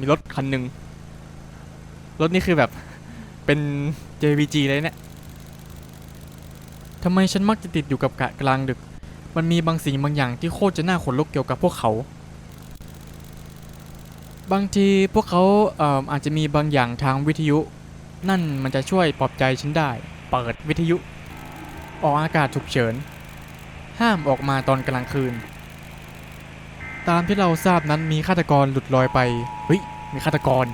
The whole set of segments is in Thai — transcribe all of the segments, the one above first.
มีรถคันหนึ่งรถนี่คือแบบเป็น JVG เลยเนี่ยทำไมฉันมักจะติดอยู่กับกะกลางดึก มันมีบางสิ่งบางอย่างที่โคตรจะน่าขนลุกเกี่ยวกับพวกเขา บางทีพวกเขาเอ่ออาจจะมีบางอย่างทางวิทยุ นั่นมันจะช่วยปลอบใจฉันได้ เปิดวิทยุ ออกอากาศฉุกเฉิน ห้ามออกมาตอนกลางคืน ตามที่เราทราบนั้นมีฆาตกรหลุดลอยไป เฮ้ย มีฆาตกร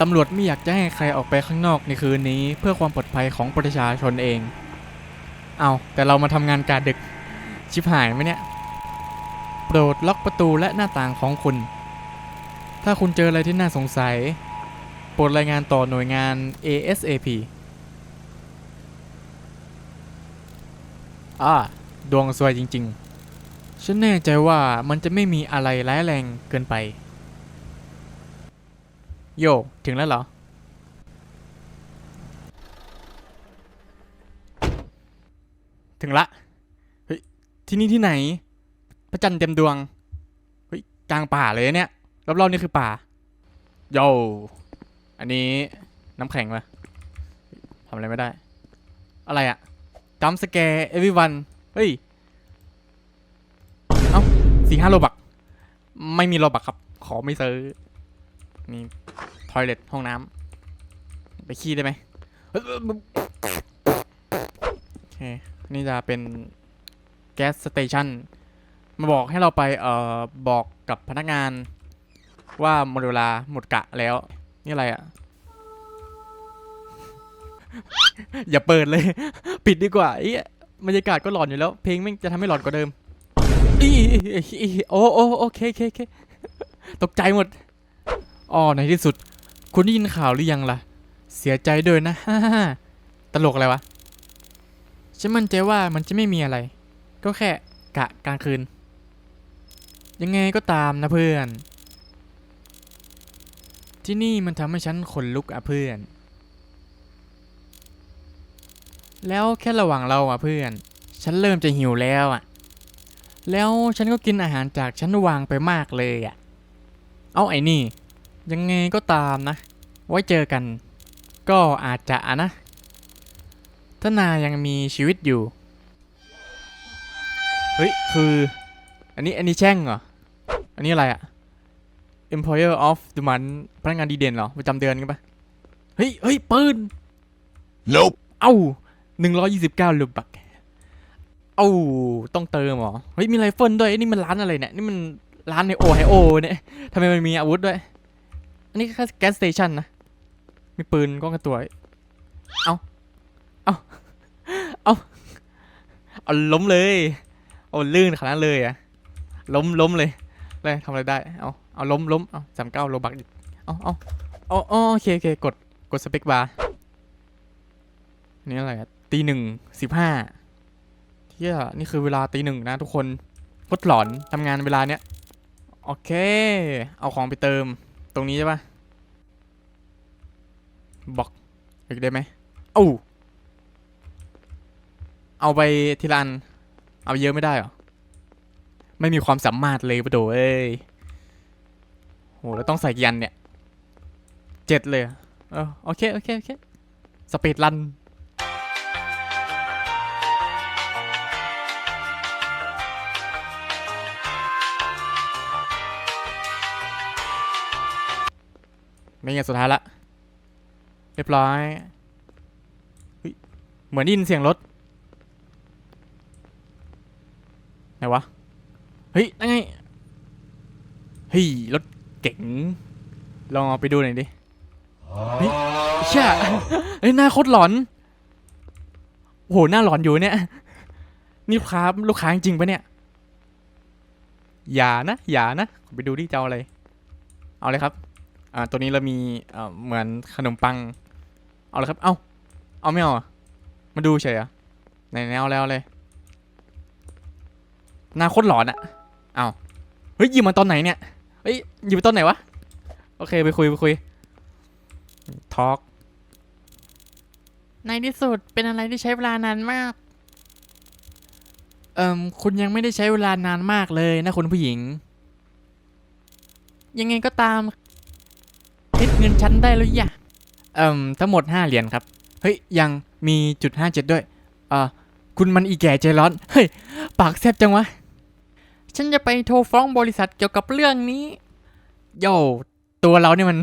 ตำรวจไม่อยากจะให้ใครออกไปข้างนอกในคืนนี้ เพื่อความปลอดภัยของประชาชนเอง เอาแต่เรามาทำงานกาดึก ชิบหายไหมเนี่ย โปรดล็อกประตูและหน้าต่างของคุณ ถ้าคุณเจออะไรที่น่าสงสัย โปรดรายงานต่อหน่วยงาน ASAP อ่า ดวงสวยจริง ๆ ฉันแน่ใจว่ามันจะไม่มีอะไรร้ายแรงเกินไป โย ถึงแล้วเหรอ ถึงละ เฮ้ย ที่นี่ที่ไหน พระจันทร์เต็มดวง เฮ้ย กลางป่าเลยเนี่ย รอบๆนี่คือป่า โย อันนี้น้ำแข็งปะทำอะไรไม่ได้ อะไรอะจัมสแกร์เอวิวันเฮ้ย สี่ห้าโลบัก ไม่มีโลบักครับ ขอไม่ซื้อ นี่ทอยเล็ตห้องน้ำไปขี้ได้ไหมโอเค นี่จะเป็นแก๊สสเตชันมาบอกให้เราไป เอ่อ บอกกับพนักงานว่าหมดเวลาหมดกะแล้ว นี่อะไรอะอย่าเปิดเลย ปิดดีกว่าไอ้เหี้ยบรรยากาศก็หลอนอยู่แล้ว เพลงแม่งจะทำให้หลอนกว่าเดิม อีอีโอ้โอ้โอเคโอเคเคตกใจหมดอ๋อในที่สุด คุณได้ยินข่าวหรือยังล่ะ เสียใจด้วยนะฮ่าฮ่าฮ่าตลกอะไรวะ ฉันมั่นใจว่ามันจะไม่มีอะไร ก็แค่กะกลางคืน ยังไงก็ตามนะเพื่อน ที่นี่มันทำให้ฉันขนลุกอะเพื่อน แล้วแค่ระหว่างเราอะเพื่อน ฉันเริ่มจะหิวแล้วอะ แล้วฉันก็กินอาหารจากฉันวางไปมากเลยอะเอาไอ้นี่ ยังไงก็ตามนะ ไว้เจอกัน ก็อาจจะอะนะ ถ้านายยังมีชีวิตอยู่ เฮ้ย คือ อันนี้อันนี้แช่งเหรอ อันนี้อะไรอะ Employer of the Month พนักงานดีเด่นเหรอประจำเดือนกันปะเฮ้ยเฮ้ยปืน Nope. เอ้าหนึ่งร้อยยี่สิบเก้าลูกบัก เอ้าต้องเติมเหรอ เฮ้ย มีไรเฟิลด้วยนี่มันร้านอะไรเนี่ย นี่มันร้านในโอไฮโอเนี่ยทำไมมันมีอาวุธด้วย อันนี้แค่แก๊สสเตชันนะ มีปืนก้องกระตัว เอาเอาเอาเอาล้มเลยเอาลื่นขนาดนั้นเลยอะล้มล้มเลยเลยทำอะไรได้ เอาเอาล้มล้มเอาสามเก้าโลบักเอาเอาเอาโอเคโอเคกดกดสเปคบาร์นี่อะไรอะตีหนึ่งสิบห้า เที่ยนี่คือเวลาตีหนึ่งนะทุกคนโคตรหลอนทำงานเวลาเนี้ย โอเค เอาของไปเติม ตรงนี้ใช่ปะบอกอีกได้ไหมเอ้าเอาไปทีละอัน เอาเยอะไม่ได้หรอ ไม่มีความสามารถเลยปะโดเอ้ยโหแล้วต้องใส่กี่อันเนี่ย เจ็ดเลย เออโอเค โอเค โอเค สปีดรัน ไม่งั้นสุดท้ายละ เรียบร้อยเฮ้ยเหมือนได้ยินเสียงรถ ไหนวะ เฮ้ยนั่นไง เฮ้ย รถเก๋ง ลองเอาไปดูหน่อยดิ เฮ้ยเชี่ยเฮ้ยหน้าโคตรหลอน โอ้โห หน้าหลอนอยู่เนี่ย นี่ลูกค้าลูกค้าจริงปะเนี่ย อย่านะ อย่านะ ไปดูที่จะเอาอะไร เอาเลยครับ อ่าตัวนี้เรามีเอ่อเหมือนขนมปัง เอาเลยครับ เอาเอาไม่เอาอะมาดูเฉยเหรอะไหนๆเอาแล้วเลยหน้าโคตรหลอนอะเอาเฮ้ยหยิบมาตอนไหนเนี่ยเฮ้ยหยิบมาตอนไหนวะ โอเคไปคุยไปคุยทอล์กในที่สุดเป็นอะไรที่ใช้เวลานานมาก เอ่มคุณยังไม่ได้ใช้เวลานานมากเลยนะคุณผู้หญิง ยังไงก็ตาม เงินฉันได้แล้วอย่าเอ่มทั้งหมดห้าเหรียญครับ เฮ้ย ยังมีจุดห้าเจ็ดด้วยเอ่อคุณมันอีแก่ใจร้อน เฮ้ย ปากแซบจังวะ ฉันจะไปโทรฟ้องบริษัทเกี่ยวกับเรื่องนี้โย่ตัวเราเนี่ยมัน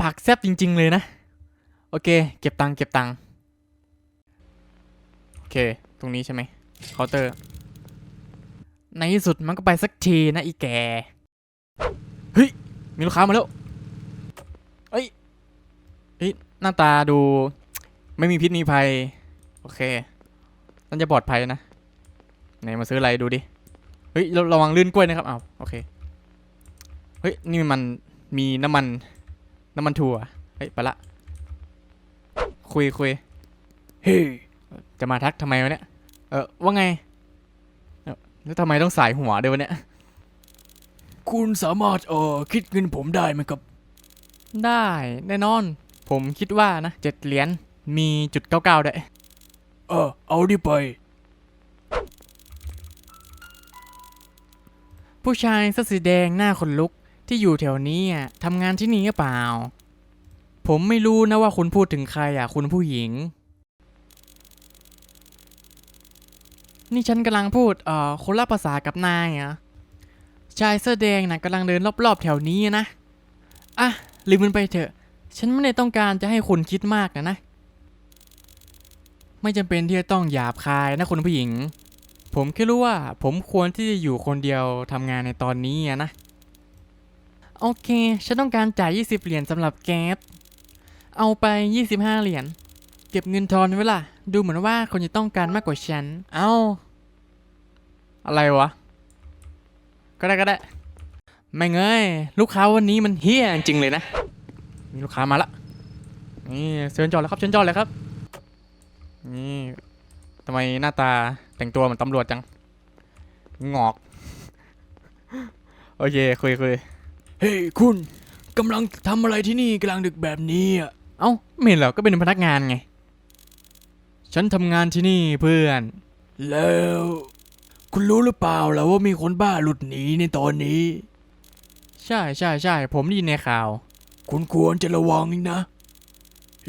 ปากแซบจริง ๆ เลยนะ โอเค เก็บตังค์เก็บตังค์โอเค ตรงนี้ใช่ไหมเคาน์เตอร์ ในที่สุดมันก็ไปสักทีนะอีแก เฮ้ย มีลูกค้ามาแล้ว เฮ้ยเฮ้ยหน้าตาดู ไม่มีพิษมีภัย โอเคน่าจะปลอดภัยนะ ไหนมาซื้ออะไรดูดิ เฮ้ยระระวังลื่นกล้วยนะครับเอาโอเค เฮ้ยนี่มันมีน้ำมัน น้ำมันถั่ว เฮ้ยไปละ คุยคุยเฮ้ยจะมาทักทำไมวะเนี่ย เออว่าไง แล้วทำไมต้องสายหัวด้วยวะเนี่ย คุณสามารถเอ่อคิดเงินผมได้ไหมครับ ได้แน่นอน ผมคิดว่านะเจ็ดเหรียญมีจุดเก้าเก้าด้วยเออเอาดิไป ผู้ชายเสื้อสีแดงหน้าขนลุกที่อยู่แถวนี้อะทำงานที่นี่หรือเปล่า ผมไม่รู้นะว่าคุณพูดถึงใครอะ คุณผู้หญิง นี่ฉันกำลังพูดเอ่อคนละภาษากับนายอะชายเสื้อแดงน่ะกำลังเดินรอบๆแถวนี้นะอะ ลืมมันไปเถอะ ฉันไม่ได้ต้องการจะให้คุณคิดมากนะนะ ไม่จำเป็นที่จะต้องหยาบคายนะคุณผู้หญิง ผมแค่รู้ว่าผมควรที่จะอยู่คนเดียวทำงานในตอนนี้นะ โอเค ฉันต้องการจ่าย 20 เหรียญสำหรับแก๊ส เอาไป 25 เหรียญ เก็บเงินทอนไว้ล่ะ ดูเหมือนว่าคนจะต้องการมากกว่าฉัน เอาอะไรวะ ก็ได้ก็ได้ ไม่เงยลูกค้าวันนี้มันเฮี้ยจริงๆเลยนะ มีลูกค้ามาละนี่เชิญจอดเลยครับเชิญจอดเลยครับ นี่ทำไมหน้าตาแต่งตัวเหมือนตำรวจจัง งอก โอเคคุยคุยเฮ้ยคุณกำลังทำอะไรที่นี่กลางดึกแบบนี้อะ เอ้าไม่เห็นเหรอก็เป็นพนักงานไง ฉันทำงานที่นี่เพื่อน แล้ว คุณรู้หรือเปล่าล่ะว่ามีคนบ้าหลุดหนีในตอนนี้ ใช่ใช่ใช่ผมได้ยินในข่าว คุณควรจะระวังนะ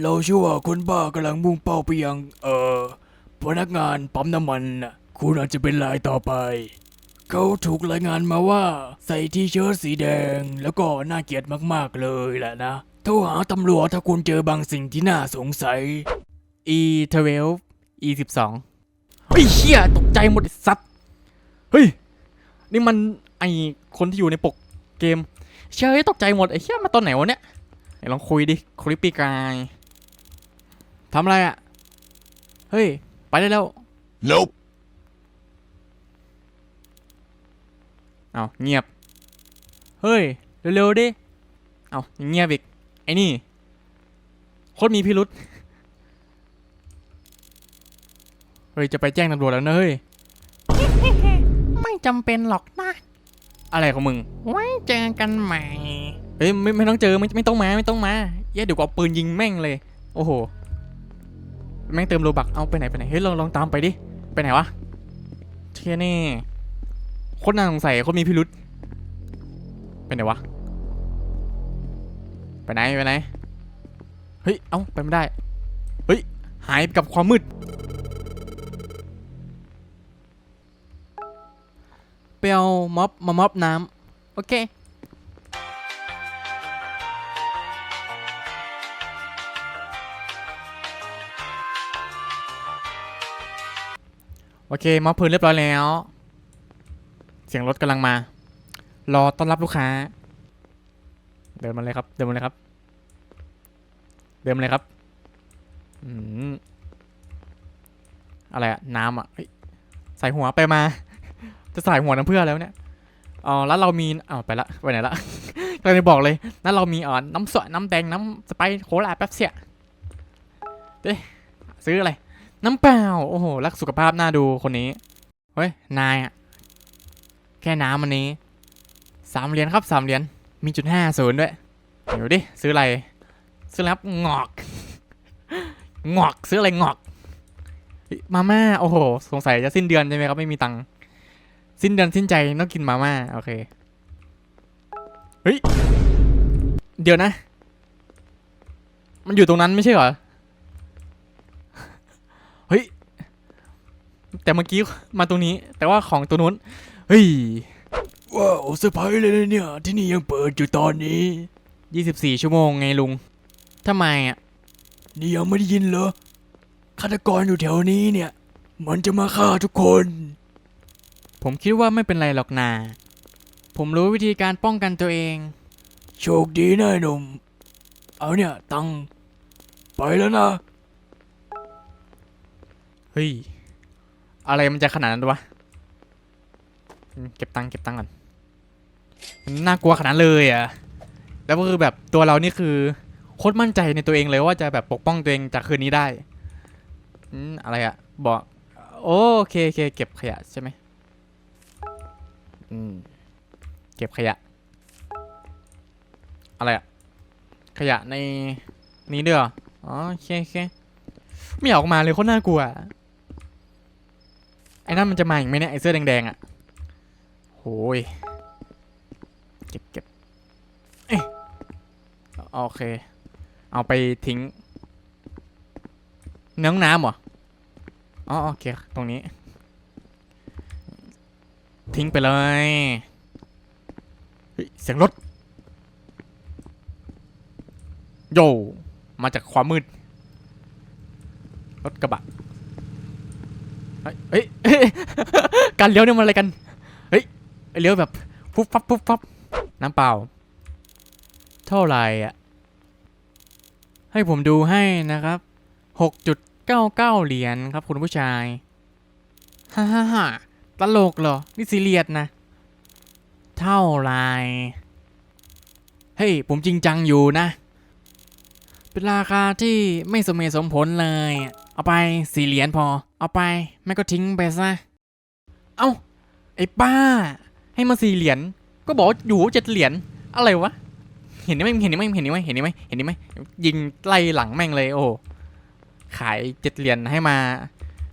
เราเชื่อว่าคนบ้ากำลังมุ่งเป้าไปยังเอ่อพนักงานปั๊มน้ำมันน่ะคุณอาจจะเป็นรายต่อไป เขาถูกรายงานมาว่าใส่ที่เชิ้ตสีแดงแล้วก็น่าเกลียดมากๆเลยแหละนะโทรหาตำรวจถ้าคุณเจอบางสิ่งที่น่าสงสัย e 12 e 12 เฮ้ยเชี่ยตกใจหมดไอ้สัตว์เฮ้ย นี่มันไอคนที่อยู่ในปก เกมเชื่อตกใจหมดไอ้เชี่ยมาตอนไหนวะเนี่ยไหนลองคุยดิคลิปปี้กายทำอะไรอะเฮ้ย ไปได้แล้ว Nope. เอาเงียบ เฮ้ย เร็วๆดิ เอายังเงียบอีก ไอ้นี่โคตรมีพิรุษเฮ้ย จะไปแจ้งตำรวจแล้วนะเฮ้ย ไม่จำเป็นหรอกนะ อะไรของมึงไว้เจอกันใหม่ เฮ้ยไม่ไม่ต้องเจอไม่ไม่ต้องมาไม่ต้องมาเย้เดี๋ยวกูเอาปืนยิงแม่งเลย โอ้โห แม่งเติมโลบักเอาไปไหนไปไหน เฮ้ยลองลองตามไปดิ ไปไหนวะเชี่ยนี่โคตรน่าสงสัยโคตรมีพิรุษไปไหนวะ ไปไหนไปไหน เฮ้ย เอ้าไปไม่ได้ เฮ้ย หายไปกับความมืด ไปเอาม็อบมาม็อบน้ำโอเคโอเคม็อบพื้นเรียบร้อยแล้ว เสียงรถกำลังมา รอต้อนรับลูกค้า เดินมาเลยครับ เดินมาเลยครับ เดินมาเลยครับอืมอะไรอะน้ำอะใส่หัวไปมา จะใส่หัวน้ำเพื่อแล้วเนี่ยอ๋อแล้วเรามีอ้าวไปละไปไหนละกำลังจะบอกเลยแล้วเรามีอ๋อน้ำสดน้ำแดงน้ำสไปซ์โคลาแป๊บเสียเด้ซื้ออะไร น้ำเปล่าโอ้โหรักสุขภาพน่าดูคนนี้เฮ้ยนายอะแค่น้ำอันนี้สามเหรียญครับสามเหรียญมีจุดห้าศูนย์ด้วยเดี๋ยวดิซื้ออะไร ซื้ออะไรครับงอก งอกซื้ออะไรงอก มาม่าโอ้โห สงสัยจะสิ้นเดือนใช่ไหมครับ ไม่มีตังค์ สิ้นเดือนสิ้นใจต้องกินมาม่าโอเค เฮ้ย เดี๋ยวนะ มันอยู่ตรงนั้นไม่ใช่เหรอ เฮ้ย แต่เมื่อกี้มาตรงนี้ แต่ว่าของตัวนู้น เฮ้ย ว้าวเซอร์ไพรส์เลยนะเนี่ย ที่นี่ยังเปิดอยู่ตอนนี้ยี่สิบสี่ชั่วโมงไงลุงทำไมอะ นี่ยังไม่ได้ยินเหรอฆาตกรอยู่แถวนี้เนี่ย มันจะมาฆ่าทุกคน ผมคิดว่าไม่เป็นไรหรอกนา ผมรู้วิธีการป้องกันตัวเอง โชคดีนะไอ้หนุ่ม เอาเนี่ย ตังค์ไปแล้วนะ เฮ้ย อะไรมันจะขนาดนั้นวะอืมเก็บตังค์เก็บตังค์ก่อนมันน่ากลัวขนาดนั้นเลยอะแล้วก็คือแบบตัวเรานี่คือโคตรมั่นใจในตัวเองเลยว่าจะแบบปกป้องตัวเองจากคืนนี้ได้อืมอะไรอะบอกโอเคโอเคเก็บขยะใช่ไหม อืม เก็บขยะ อะไรอะขยะในนี้ด้ออ๋อโอเคโอเคไม่อยากออกมาเลยโคตรน่ากลัว ไอ้นั่นมันจะมาอีกไหมเนี่ยไอ้เสื้อแดงๆอะโหยเก็บเก็บเอ้ยโอเค เอาไปทิ้งในห้องน้ำเหรอ อ๋อโอเค ตรงนี้ ทิ้งไปเลยเฮ้ยเสียงรถ โย มาจากความมืด รถกระบะเฮ้ยเฮ้ย การเลี้ยวเนี่ยมันอะไรกัน เฮ้ย เลี้ยวแบบฟุบฟับฟุบฟับน้ำเปล่า เท่าไหร่อะ ให้ผมดูให้นะครับหกจุดเก้าเก้าเหรียญครับคุณผู้ชาย ฮ่าฮ่าฮ่า ตลกเหรอ นี่ซีเรียสนะ เท่าไรเฮ้ย ผมจริงจังอยู่นะ เป็นราคาที่ไม่สมเหตุสมผลเลย เอาไปสี่เหรียญพอ เอาไปไม่ก็ทิ้งไปซะ เอ้า ไอ้ป้า ให้มาสี่เหรียญ ก็บอกอยู่เจ็ดเหรียญ อะไรวะ เห็นไหมเห็นไหมเห็นไหมเห็นไหมเห็นไหม ยิงไล่หลังแม่งเลย โอ้ ขายเจ็ดเหรียญให้มา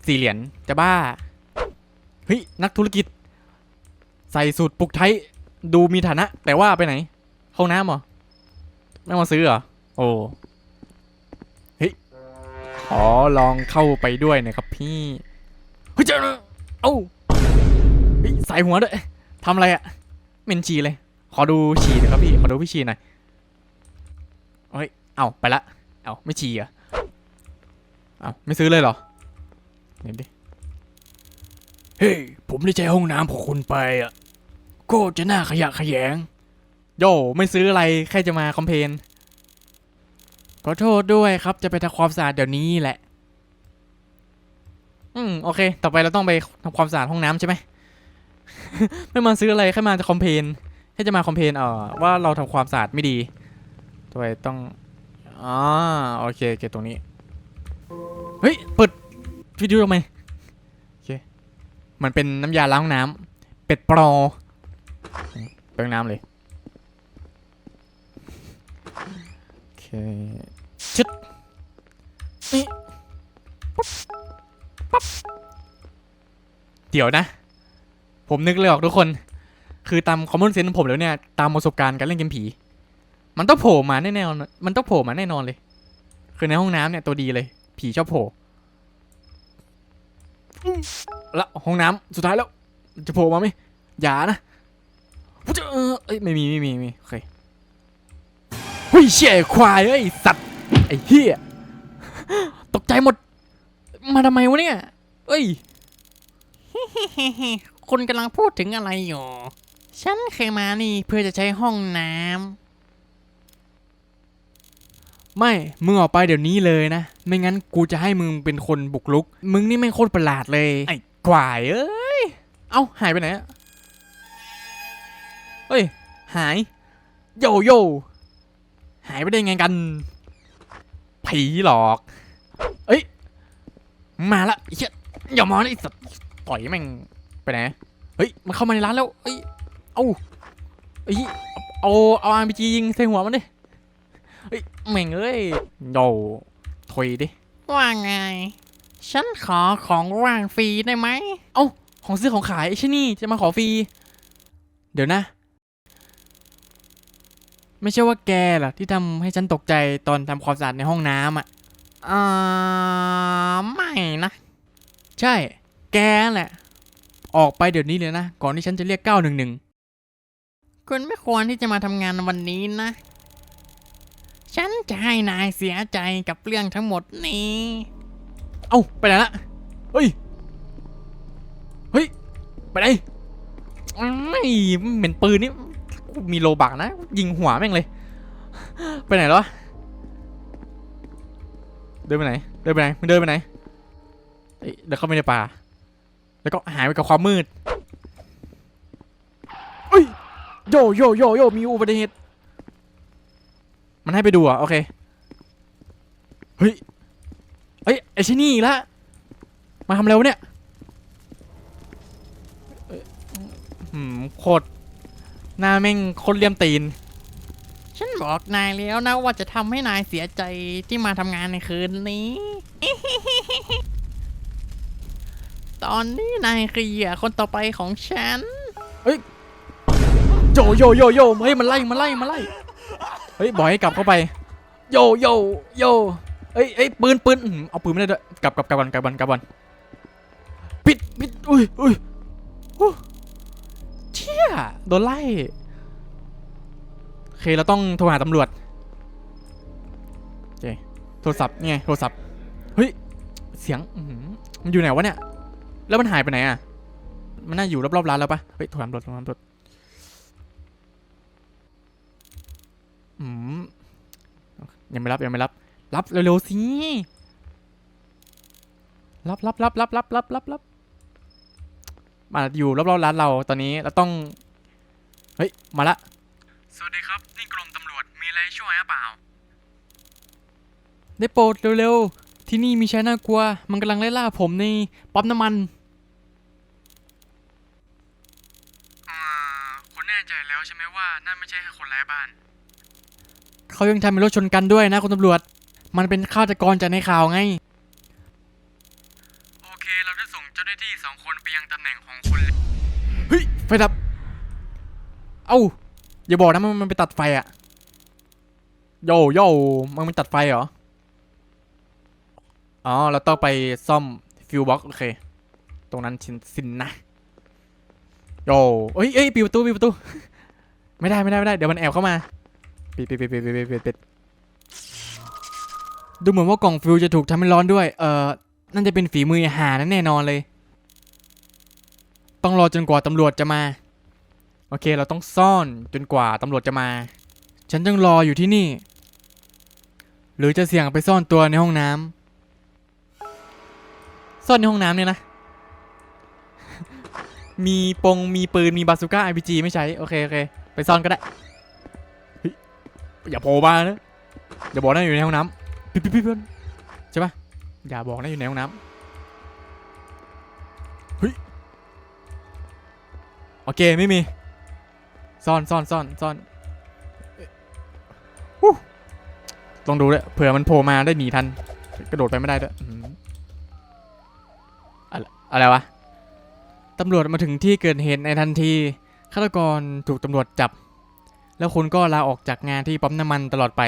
สี่เหรียญ จะบ้า ฮ้ยนักธุรกิจ ใส่สูตรปลุกไทยดูมีฐานะ แต่ว่าไปไหนห้องน้ำเหรอไม่มาซื้อเหรอโอ้เฮ้ยขอลองเข้าไปด้วยนะครับพี่เฮ้ยเจ้าเอ้าเฮ้ยใส่หัวด้วยทำอะไรอะเหม็นฉี่เลย ขอดูฉี่หน่อยครับพี่ขอดูพี่ฉี่หน่อยเฮ้ยเอาไปละเอาไม่ฉี่เหรอะเอาไม่ซื้อเลยเหรอเดี๋ยวดิ เฮ้ย ผมได้ใช้ห้องน้ำของคุณไปอะ ก็จะน่าขยะแขยง โยไม่ซื้ออะไร แค่จะมาคอมเพลนขอโทษด้วยครับจะไปทำความสะอาดเดี๋ยวนี้แหละ อืม โอเค ต่อไปเราต้องไปทำความสะอาดห้องน้ำใช่ไหม ไม่มาซื้ออะไร แค่มาจะคอมเพลนแค่จะมาคอมเพลนเอ่อว่าเราทำความสะอาดไม่ดีตัวไปต้องอ๋อโอเคเคตรงนี้ เฮ้ย เปิดวิดีโอทำไม มันเป็นน้ำยาล้างห้องน้ำเป็ดปลอเปิดน้ำเลยโอเคชึดนี่ปั๊บปั๊บเดี๋ยวนะ ผมนึกเลยออกทุกคน คือตามคอมมอนเซนส์ของผมแล้วเนี่ย ตามประสบการณ์การเล่นเกมผี มันต้องโผล่มาแน่ๆมันต้องโผล่มาแน่นอนเลย คือในห้องน้ำเนี่ยตัวดีเลย ผีชอบโผล่ ละห้องน้ำสุดท้ายแล้ว จะโผล่มาไหมอย่านะเออเอ้ยไม่มีไม่มีไม่มีโอเคเฮ้ยเชี่ยควายเอ้ยสัตว์ไอ้เหี้ยตกใจหมด มาทำไมวะเนี่ยเอ้ยคุณกำลังพูดถึงอะไรอยู่ ฉันเคยมานี่เพื่อจะใช้ห้องน้ำ ไม่มึงออกไปเดี๋ยวนี้เลยนะ ไม่งั้นกูจะให้มึงเป็นคนบุกลุก มึงนี่แม่งโคตรประหลาดเลย ไอ้ควายเอ้ย เอ้าหายไปไหนอะเฮ้ย หาย โยโย่หายไปได้ไงกัน ผีหลอก เอ้ย มาละไอ้เหี้ยอย่ามองนะไอ้สัตว์ต่อยแม่งไปไหน เฮ้ย มันเข้ามาในร้านแล้ว เอ้ย เอาเอ้ย เอา เอาอาร์พีจียิงใส่หัวมันดิ เฮ้ยแม่งเอ้ยโยถอยดิ ว่าไง ฉันขอของว่างฟรีได้ไหม เอ้า ของซื้อของขายไอ้ชะนี่จะมาขอฟรี เดี๋ยวนะ ไม่ใช่ว่าแกเหรอที่ทำให้ฉันตกใจตอนทำความสะอาดในห้องน้ำอะอ่าไม่นะ ใช่ แกแหละ ออกไปเดี๋ยวนี้เลยนะ ก่อนที่ฉันจะเรียก911คุณไม่ควรที่จะมาทำงานวันนี้นะ ฉันจะให้นายเสียใจกับเรื่องทั้งหมดนี้ เอ้า ไปไหนละ เฮ้ย เฮ้ย ไปไหนไม่เหม็นปืนนี่มีโลบักนะ ยิงหัวแม่งเลย ไปไหนแล้วเดินไปไหน เดินไปไหนมึงเดินไปไหนเอ้ยเดินเข้าไปในป่า แล้วก็หายไปกับความมืดเฮ้ย โยโยโยโยมีอุบัติเหตุ มันให้ไปดูอะโอเค เฮ้ยเอ้ยไอชินี่อีกละมาทำอะไรวะเนี่ยเอ้ยหืมโคตรหน้าแม่งโคตรเลี่ยมตีน ฉันบอกนายแล้วนะว่าจะทำให้นายเสียใจที่มาทำงานในคืนนี้ ตอนนี้นายคือเหยื่อคนต่อไปของฉันโยโยโยโยเฮ้ยมันไล่มันไล่มันไล่เฮ้ยบอกให้กลับเข้าไป โยโยโยเอ้ยเอ้ยปืนปืนอื้อหือเอาปืนไม่ได้ด้วยกลับกลับกลับก่อนกลับก่อนกลับก่อนปิดปิดอุ้ยอุ้ยอู้เชี่ยโดนไล่โอเคเราต้องโทรหาตำรวจโอเคโทรศัพท์นี่ไงโทรศัพท์เฮ้ยเสียงอื้อหือมันอยู่ไหนวะเนี่ยแล้วมันหายไปไหนอะมันน่าอยู่รอบๆร้านแล้วปะเฮ้ยโทรหาตำรวจโทรหาตำรวจ ยังไม่รับยังไม่รับ รับเร็วๆสิ รับรับรับรับรับรับรับรับมาอยู่รอบๆร้านเราตอนนี้เราต้อง เฮ้ย มาละ สวัสดีครับนี่กรมตำรวจมีอะไรช่วยหรือเปล่า ได้โปรดเร็วๆ ที่นี่มีชายน่ากลัว มันกำลังไล่ล่าผมในปั๊มน้ำมันอ่าคุณแน่ใจแล้วใช่ไหมว่านั่นไม่ใช่แค่คนไร้บ้าน เขายังทำเป็นรถชนกันด้วยนะคุณตำรวจ มันเป็นฆาตกรจากในข่าวไง โอเค เราจะส่งเจ้าหน้าที่สองคนไปยังตำแหน่งของคุณเฮ้ย ไฟดับ เอ้า อย่าบอกนะมันมันไปตัดไฟอะโยโย่มันมันตัดไฟเหรอ อ๋อ เราต้องไปซ่อมฟิวบ็อกโอเค ตรงนั้นชินสินนะ โยเอ้ยเอ้ยปิดประตูปิดประตู ไม่ได้ไม่ได้ไม่ได้ เดี๋ยวมันแอบเข้ามา ปิดปิดปิดปิดปิดปิดปิดดูเหมือนว่ากล่องฟิวจะถูกทำให้ร้อนด้วย เอ่อนั่นจะเป็นฝีมือหานั้นแน่นอนเลย ต้องรอจนกว่าตำรวจจะมา โอเค เราต้องซ่อนจนกว่าตำรวจจะมา ฉันจึงรออยู่ที่นี่ หรือจะเสี่ยงไปซ่อนตัวในห้องน้ำซ่อนในห้องน้ำเนี่ยนะ มีปงมีปืนมีบาสุก้าไอพีจีไม่ใช้ โอเคโอเค ไปซ่อนก็ได้ อย่าโผล่มานะอย่าบอกนะอยู่ในห้องน้ำพี่พี่พี่เพื่อนใช่ปะอย่าบอกนะอยู่ในห้องน้ำเฮ้ยโอเคไม่มีซ่อนซ่อนซ่อนซ่อนฮู้ลองดูด้วยเผื่อมันโผล่มาได้หนีทัน กระโดดไปไม่ได้ด้วยอะไรอะไรวะตำรวจมาถึงที่เกิดเหตุในทันทีฆาตกรถูกตำรวจจับ แล้วคุณก็ลาออกจากงานที่ปั๊มน้ำมันตลอดไป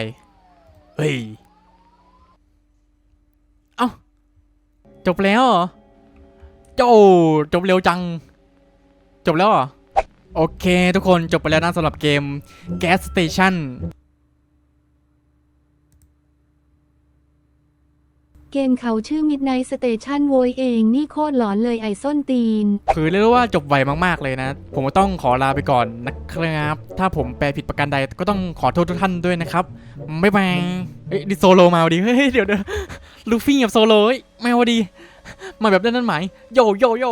เฮ้ย เอ้า จบแล้วเหรอโจจบเร็วจัง จบแล้วเหรอ โอเคทุกคนจบไปแล้วนะสำหรับเกม Gas Station เกมเขาชื่อ Midnight Station โวยเองนี่โคตรหลอนเลยไอ้ส้นตีน คือเรียกว่าจบไวมากๆเลยนะ ผมต้องขอลาไปก่อนนะครับ ถ้าผมแปลผิดประการใดก็ต้องขอโทษทุกท่านด้วยนะครับ บ๊ายบายเอ้ยดิโซโลมาดี เฮ้ย เดี๋ยวเดี๋ยวลูฟี่กับโซโลเฮ้ยมาดี มาแบบนั้นนั่นหมายโยโยโย